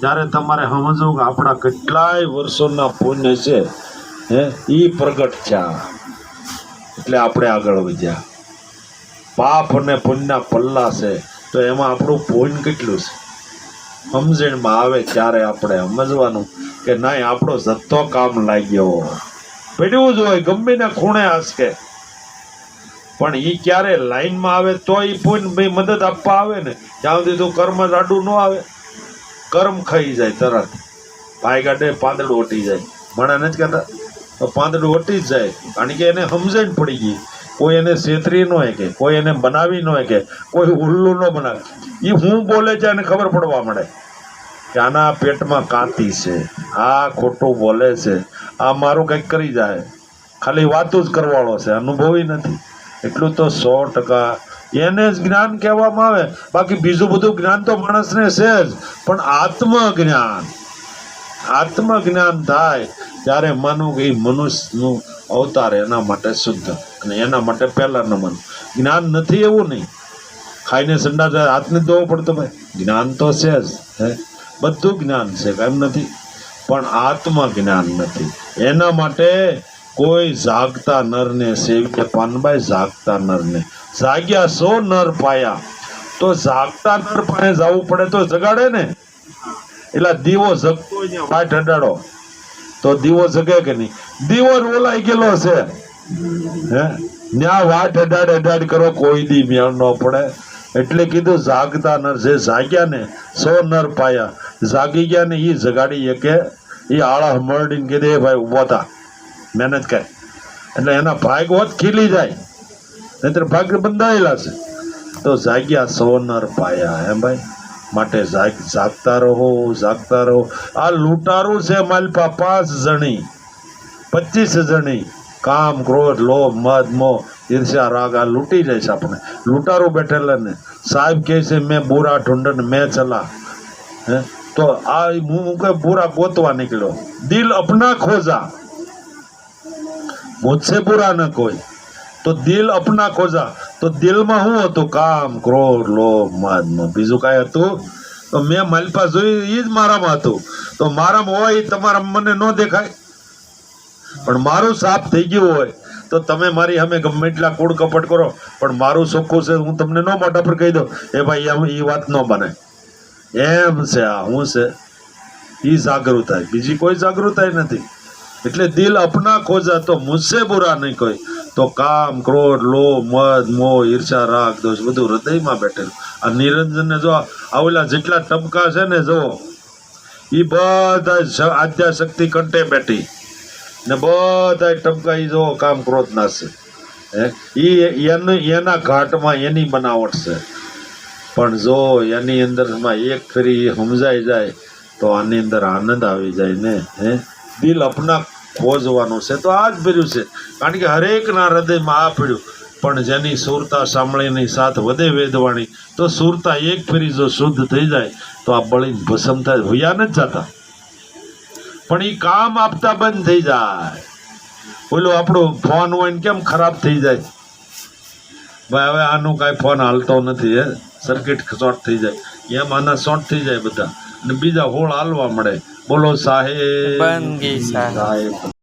ત્યારે તમારે સમજવું કે આપણા કેટલાય વર્ષોના પુણ્ય છે, હે? એ પ્રગટ થયા. એટલે આપણે આગળ વધ્યા. પાપ અને પુણ્યના પલ્લા છે. તો એમાં આપણું પુણ્ય કેટલું છે? સમજણમાં આવે ત્યારે આપણે સમજવાનું કે નહીં, આપણો જથ્થો કામ લાગ્યો. પડ્યું જ હોય, ગમે ને ખૂણે હસકે. પણ એ ક્યારે લાઈનમાં આવે તો એ પુણ્ય મદદ આપવા આવે ને? ત્યાં સુધી તો કર્મ રાડું ન આવે. કર્મ ખાઈ જાય તરત. ભાઈ ગાડે પાંદડું ઓટી જાય. મને નથી કહેતા, તો પાંદડું ઓટી જ જાય. કારણ કે એને સમજણ પડી ગઈ. કોઈ એને છેતરી ન કે કોઈ એને બનાવી ન કે કોઈ ઉલ્લું ન બનાવે. એ હું બોલે છે એને ખબર પડવા મળે. કે આના પેટમાં કાંતી છે. આ ખોટું બોલે છે. આ મારું કંઈક કરી જાય. ખાલી વાતું જ કરવાળો છે. અનુભવી નથી. એટલું તો સો ટકા એને જ જ્ઞાન કહેવામાં આવે. બાકી બીજું બધું જ્ઞાન તો માણસને છે જ, પણ આત્મજ્ઞાન આત્મજ્ઞાન થાય ત્યારે માનું કે મનુષ્યનું અવતાર એના માટે શુદ્ધ અને એના માટે પહેલા મન. જ્ઞાન નથી એવું નહીં. ખાઈને સંડા જાય, હાથને ધોવો પડતો ભાઈ. જ્ઞાન તો છે જ, હે? બધું જ્ઞાન છે કેમ નથી. પણ આત્મ જ્ઞાન નથી. એના માટે કોઈ જાગતા નરને સેવીએ પાનબાઈ જાગતા નરને જાગ્યા સો નર પાયા. તો જાગતા નર પાસે જવું પડે તો જગાડે ને? એટલે દીવો જગતો વાટ અડાડો તો દીવો જગે કે નહીં? દીવો રોલાઈ ગયેલો છે. હે? ન્યા વાટ અડાડ અડાડ કરો, કોઈ દી મેળ ન પડે. એટલે કીધું જાગતા નર જે જાગ્યા ને, સો નર પાયા. જાગી ગયા ને એ જગાડી શકે. એ આળા મરડીને કીધે, "એ ભાઈ ઊભો થા. મહેનત કરે. એટલે એના ભાગ હોત ખીલી જાય. नहीं तो भाग्य बंदा लाश तो जाग्या सोनर पाया है भाई माटे जाग जागता रहो जागता रहो आ लूटारू से मल पा जनी पच्चीस जनी काम क्रोध लोभ मद मो ईर्ष्या राग आ लूटी जाए अपने लूटारू बैठे ने साहब कैसे मैं बुरा ढूंढन मैं चला है? तो आ मुके बुरा गोतवा निकलो दिल अपना खोजा मुझसे बुरा न कोई તો દિલ અપના ખોજા. તો દિલમાં શું હતું? કામ, ક્રોધ, લોભ માદમાં બીજું કાંઈ હતું? તો મેં માલપા જોઈ એ જ મારામાં હતું. તો મારામાં હોય એ તમારા મને ન દેખાય. પણ મારું સાફ થઈ ગયું હોય, તો તમે મારી અમે ગમે એટલા કૂડ કપટ કરો. પણ મારું ચોખ્ખું છે, હું તમને ન મોટા પર કહી દઉં. એ ભાઈ, એમ એ વાત ન બને. એમ છે આ, હું છે. એ જાગૃતાય બીજી કોઈ જાગૃતાય નથી. એટલે દિલ અપના ખોજા તો મુજસે બુરા નહીં કોઈ. તો કામ, ક્રોધ લો મદ, મોહ, ઈર્ષા, રાગ, દોષ બધું હૃદયમાં બેઠેલું. આ નિરંજનને જો આવેલા જેટલા ટપકા છે ને જો એ બધા શ- આદ્યા શક્તિ કંટે બેઠી. ને બધા ટપકા એ જો કામ, ક્રોધ ના છે. હે? એ એનું ઘાટમાં એની બનાવટ છે. પણ જો એની અંદરમાં એક ફેરી સમજાઈ જાય, તો આની અંદર આનંદ આવી જાય ને, હે? દિલ અપના ખોજવાનું છે. તો આ જ ભર્યું છે. કારણ કે હરેકના હૃદયમાં આ પીડ્યું પણ જેની સુરતા સાંભળીની સાથ વધે વેદવાણી, તો સુરતા એક ફેરી જો શુદ્ધ થઈ જાય, તો આ બળીને ભસમ થાય. ભૂયા નથી જતા. પણ એ કામ આપતા બંધ થઈ જાય. ઓલો આપણો ફોન હોય કેમ ખરાબ થઈ જાય? ભાઈ, હવે આનું કાંઈ ફોન હાલતો નથી, હે. સર્કિટ શોર્ટ થઈ જાય. એમ આના શોર્ટ થઈ જાય બધા. બીજા હોળ હાલવા મળે. બોલો સાહેબ. સાહેબ.